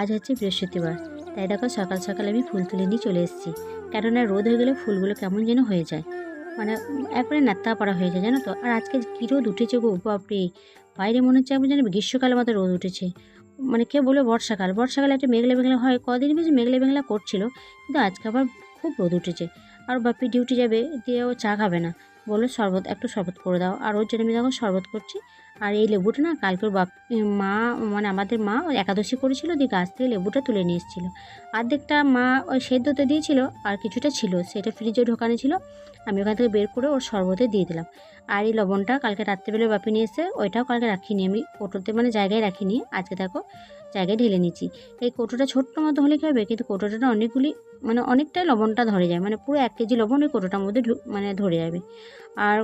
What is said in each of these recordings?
আজ হচ্ছে বৃহস্পতিবার, তাই দেখো সকাল সকাল আমি ফুল তুলে নিয়ে চলে এসেছি। কেননা রোদ হয়ে গেলে ফুলগুলো কেমন যেন হয়ে যায়। মানে একবারে নাত্তা পড়া হয়ে যায়, জানো তো? আর আজকে কী রোদ উঠেছে গো, বাপরে! বাইরে মনে হচ্ছে আমি জানি গ্রীষ্মকালের মতো রোদ উঠেছে। মানে কে বলে বর্ষাকাল, বর্ষাকালে একটা মেঘলা মেঘলা হয়, কদিন বেশি মেঘলা মেঘলা করছিল, কিন্তু আজকে আবার খুব রোদ উঠেছে। আর বাপি ডিউটি যাবে, দিয়ে ও চা খাবে না। বলল, শরবত, একটু শরবত করে দাও। আর ওর জন্য আমি দেখো শরবত করছি। আর এই লেবুটা না কালকে বাপ মা মানে আমাদের মা ওই একাদশী করেছিল, দিয়ে গাছ থেকে লেবুটা তুলে নিয়ে এসেছিল। অর্ধেকটা মা ওই সেদ্ধতে দিয়েছিল, আর কিছুটা ছিল, সেটা ফ্রিজে ঢোকানো ছিল। আমি ওখান থেকে বের করে ওর শরবতে দিয়ে দিলাম। আর এই লবণটা কালকে রাত্রেবেলা বাপি নিয়ে এসে ওইটাও কালকে রাখিনি আমি, কোটোতে মানে জায়গায় রাখিনি। আজকে দেখো, জায়গায় ঢেলে নিচ্ছি এই কোটোটা ছোট্ট মতো হলে কী হবে? কিন্তু কোটোটা অনেকগুলি মানে অনেকটাই লবণটা ধরে যায় মানে পুরো এক কেজি লবণ ওই কোটোটার মধ্যে মানে ধরে যাবে। আর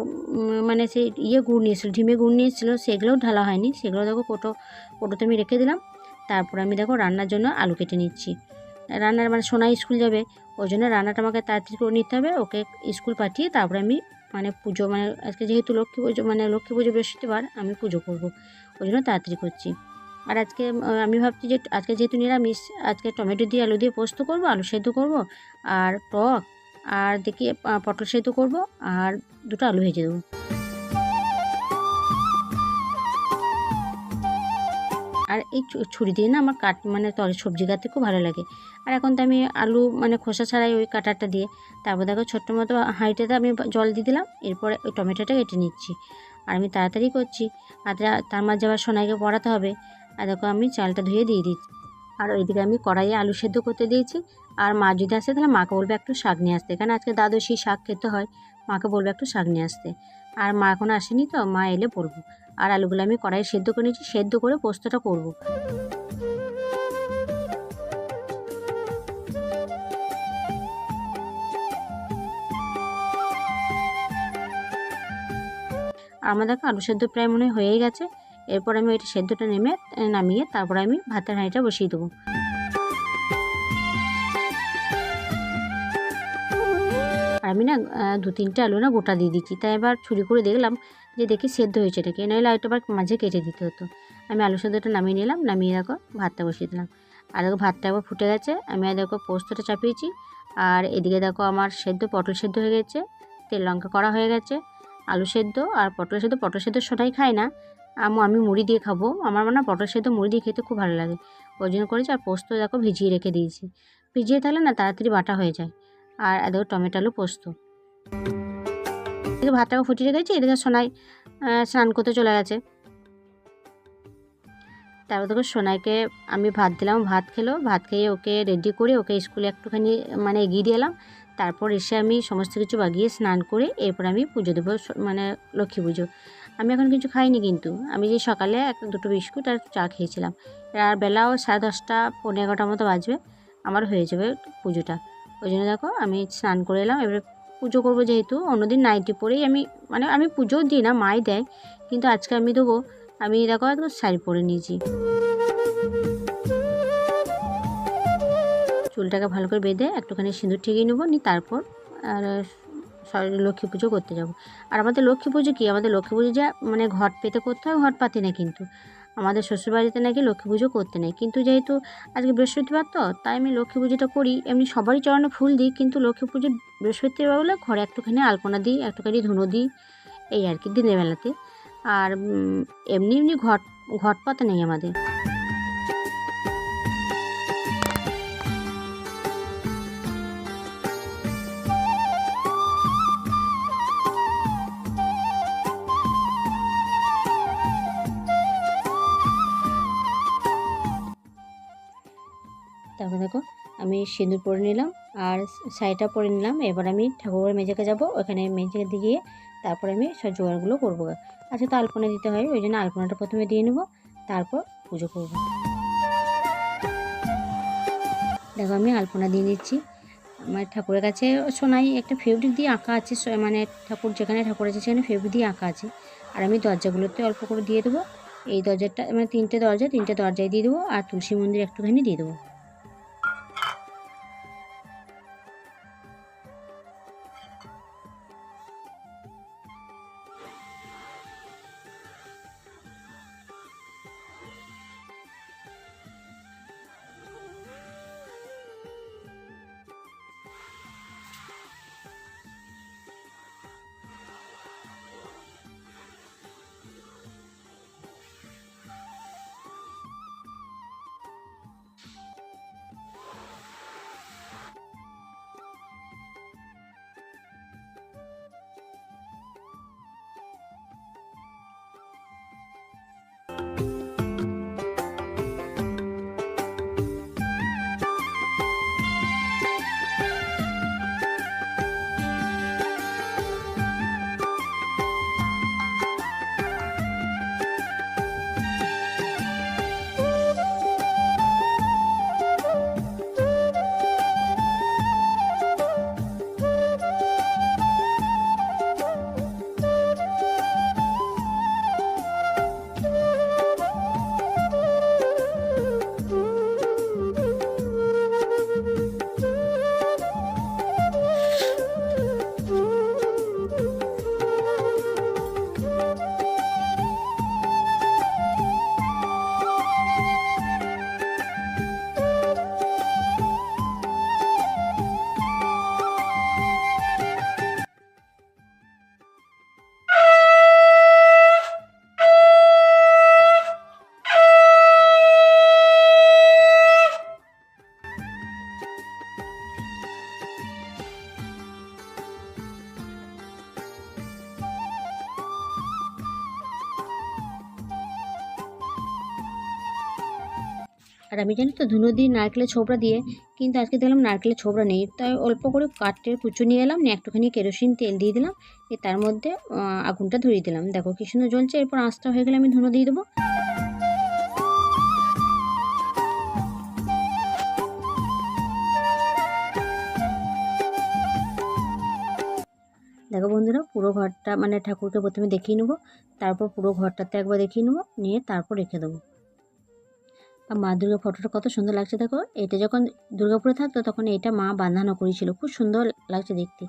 মানে সেই ইয়ে গুড় নিয়েছিল ঢিমে গুড় নিয়েছিল সেগুলোও ঢালা হয়নি। সেগুলো দেখো কোটো, কোটোতে আমি রেখে দিলাম। তারপর আমি দেখো রান্নার জন্য আলু কেটে নিচ্ছি। রান্নার মানে সোনা স্কুল যাবে, ওই জন্য রান্নাটা আমাকে তাড়াতাড়ি করে নিতে হবে। ওকে স্কুল পাঠিয়ে তারপরে আমি মানে পুজো মানে আজকে যেহেতু লক্ষ্মী পুজো মানে লক্ষ্মী পুজো বৃহস্পতিবার, আমি পুজো করব। ওই জন্য তাড়াতাড়ি করছি। আর আজকে আমি ভাবছি যে আজকে যেহেতু নিরামিষ, আজকে টমেটো দিয়ে আলু দিয়ে পোস্ত করব, আলু সেদ্ধ করব, আর টক, আর দেখি পটল সেদ্ধ করব, আর দুটো আলু ভেজে দেবো। আর এই ছুরি দিয়ে না আমার কাট মানে তরি সবজি কাটতে খুব ভালো লাগে। আর এখন তো আমি আলু মানে খোসা ছাড়াই ওই কাটারটা দিয়ে, তারপর দেখো ছোট্ট মতো হাঁড়িটাতে আমি জল দিয়ে দিলাম, এরপরে ওই টমেটোটা কেটে নিচ্ছি। আর আমি তাড়াতাড়ি করছি, আর তার মাঝে আবার সোনাইকে পড়াতে হবে আর দেখো আমি চালটা ধুয়ে দিয়ে দিচ্ছি। আর ওইদিকে আমি কড়াইয়ে আলু সেদ্ধ করতে দিয়েছি। আর মা যদি আসে তাহলে মাকে বলবে একটু শাক নিয়ে আসতে। কারণ আজকে দ্বাদশী শাক খেতে হয়, মাকে বলবে একটু শাক নিয়ে আসতে। আর মা এখন আসেনি তো, মা এলে পড়ব আর আলুগুলো আমি কড়াইয়ে সেদ্ধ করে নিয়েছি, সেদ্ধ করে পোস্তটা করব। দেখো আলু সেদ্ধ প্রায় মনে হয় হয়েই গেছে। এরপর আমি ওইটা সেদ্ধটা নেমে নামিয়ে তারপর আমি ভাতের হাঁড়িটা বসিয়ে দেবো। আমি না দু তিনটে আলু না গোটা দিয়ে দিচ্ছি। তাই এবার ছুরি করে দেখলাম যে দেখি সেদ্ধ হয়েছে নাকি নইলে আলুটা আবার মাঝে কেটে দিতে হতো। আমি আলু সেদ্ধটা নামিয়ে নিলাম, নামিয়ে দেখো ভাতটা বসিয়ে দিলাম। আর দেখো ভাতটা একবার ফুটে গেছে, আমি আর দেখো পোস্তটা চাপিয়েছি। আর এদিকে দেখো আমার সেদ্ধ, পটল সেদ্ধ হয়ে গেছে, তেল লঙ্কা করা হয়ে গেছে, আলু সেদ্ধ, আর পটল সেদ্ধ পটল সেদ্ধ সোনাই খায় না। আমি মুড়ি দিয়ে খাব। আমার মনে পটল সেদ্ধ মুড়ি দিয়ে খেতে খুব ভালো লাগে। ওই জন্য করেছি, আর পোস্ত দেখো ভিজিয়ে রেখে দিয়েছি। ভিজিয়ে থাকলে না তাড়াতাড়ি বাটা হয়ে যায়। আর দেখো টমেটো আলু পোস্ত। এদিকে ভাতটাকে ফুটিয়ে রেখেছি, এদিকে সোনাই স্নান করতে চলে গেছে। তারপর দেখো সোনাইকে আমি ভাত দিলাম, ভাত খেলো, ভাত খেয়ে ওকে রেডি করে ওকে স্কুলে একটুখানি মানে এগিয়ে দিয়ে এলাম। তারপর এসে আমি সমস্ত কিছু বাগিয়ে স্নান করে এরপর আমি পুজো দেবো মানে লক্ষ্মী পুজো। আমি এখন কিছু খাইনি কিন্তু। আমি যে সকালে একটা দুটো বিস্কুট আর চা খেয়েছিলাম। আর বেলাও সাড়ে দশটা পনেরো এগারোটার মতো বাজবে। আমার হয়ে যাবে পুজোটা। ওই জন্য দেখো আমি স্নান করে এলাম। এবারে পুজো করব যেহেতু, অন্যদিন নাইটি পরেই আমি মানে আমি পুজোও দিই না, মাই দেয়। কিন্তু আজকে আমি দেবো, আমি দেখো একদম শাড়ি পরে নিয়েছি। চুলটাকে ভালো করে বেঁধে একটুখানি সিঁদুর ঠিকিয়ে নেব নি তারপর আর লক্ষ্মী পুজো করতে যাব। আর আমাদের লক্ষ্মী পুজো কী? আমাদের লক্ষ্মী পুজো যা মানে ঘট পেতে করতে হয়, ঘট পাতি না কিন্তু। আমাদের শ্বশুরবাড়িতে নাকি লক্ষ্মী পুজো করতে নেই। কিন্তু যেহেতু আজকে বৃহস্পতিবার তো, তাই আমি লক্ষ্মী পুজোটা করি। এমনি সবারই চরণে ফুল দিই, কিন্তু লক্ষ্মী পুজো বৃহস্পতিবার বলে ঘরে একটুখানি আলপনা দিই, একটুখানি ধুনো দিই, এই আর কি দিনের বেলাতে। আর এমনি এমনি ঘট ঘট পাতা নেই আমাদের। তারপর দেখো আমি সিঁদুর পরে নিলাম আর শাড়িটা পরে নিলাম। এবার আমি ঠাকুরের মেঝেকে যাব, ওখানে মেঝে দিয়ে তারপরে আমি সব জোগাড়গুলো করব। আচ্ছা তো আলপনা দিতে হয়, ওই জন্য আলপনাটা প্রথমে দিয়ে নেব, তারপর পুজো করব। দেখো, আমি আলপনা দিয়ে নিচ্ছি। আমার ঠাকুরের কাছে সোনাই একটা ফেব্রিক দিয়ে আঁকা আছে মানে ঠাকুর যেখানে ঠাকুর আছে সেখানে ফেব্রিক দিয়ে আঁকা আছে। আর আমি দরজাগুলোতে অল্প করে দিয়ে দেবো। এই দরজাটা মানে তিনটে দরজা, তিনটে দরজায় দিয়ে দেবো আর তুলসী মন্দির একটুখানি দিয়ে দেবো। আর আমি জানি তো ধুনো দিয়ে নারকেলের ছোবড়া দিয়ে, কিন্তু আজকে দেখলাম নারকেলের ছোবড়া নেই। তাই অল্প করে কাঠের কুচো নিয়ে এলাম, নিয়ে একটুখানি কেরোসিন, তেল দিয়ে দিলাম তার মধ্যে আগুনটা ধরিয়ে দিলাম। দেখো কি সুন্দর জ্বলছে, এরপর আঁচটা হয়ে গেলে আমি ধুনো দিয়ে দেবো। দেখো বন্ধুরা, পুরো ঘরটা মানে ঠাকুরকে প্রথমে দেখিয়ে নেব, তারপর পুরো ঘরটাতে একবার দেখিয়ে নেব, নিয়ে তারপর রেখে দেবো। মা দুর্গা ফটোটা কত সুন্দর লাগছে দেখো। এটা যখন দুর্গাপুরে থাকতো তখন এটা মা বাঁধানো করেছিল। খুব সুন্দর লাগছে দেখতে।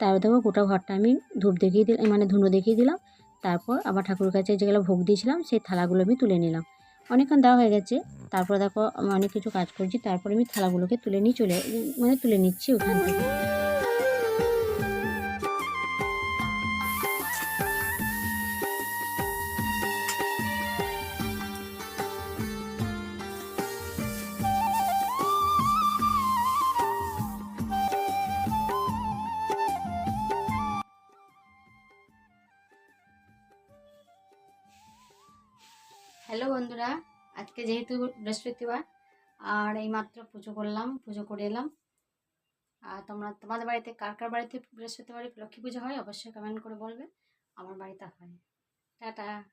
তারপর দেখো গোটা ঘরটা আমি ধূপ দেখিয়ে দিলাম মানে ধুনো দেখিয়ে দিলাম। তারপর আবার ঠাকুরের কাছে যেগুলো ভোগ দিয়েছিলাম সেই থালাগুলো আমি তুলে নিলাম। অনেকক্ষণ দেওয়া হয়ে গেছে। তারপর দেখো আমি অনেক কিছু কাজ করছি। তারপর আমি থালাগুলোকে তুলে নিয়ে চলে মানে তুলে নিচ্ছি ওখান থেকে। হ্যালো বন্ধুরা, আজকে যেহেতু বৃহস্পতিবার, আর এই মাত্র পুজো করলাম, পুজো করে এলাম। আর তোমরা, তোমাদের বাড়িতে কার কার বাড়িতে বৃহস্পতিবারে লক্ষ্মী পুজো হয়, অবশ্যই কমেন্ট করে বলবে। আমার বাড়িতে হয়। টাটা।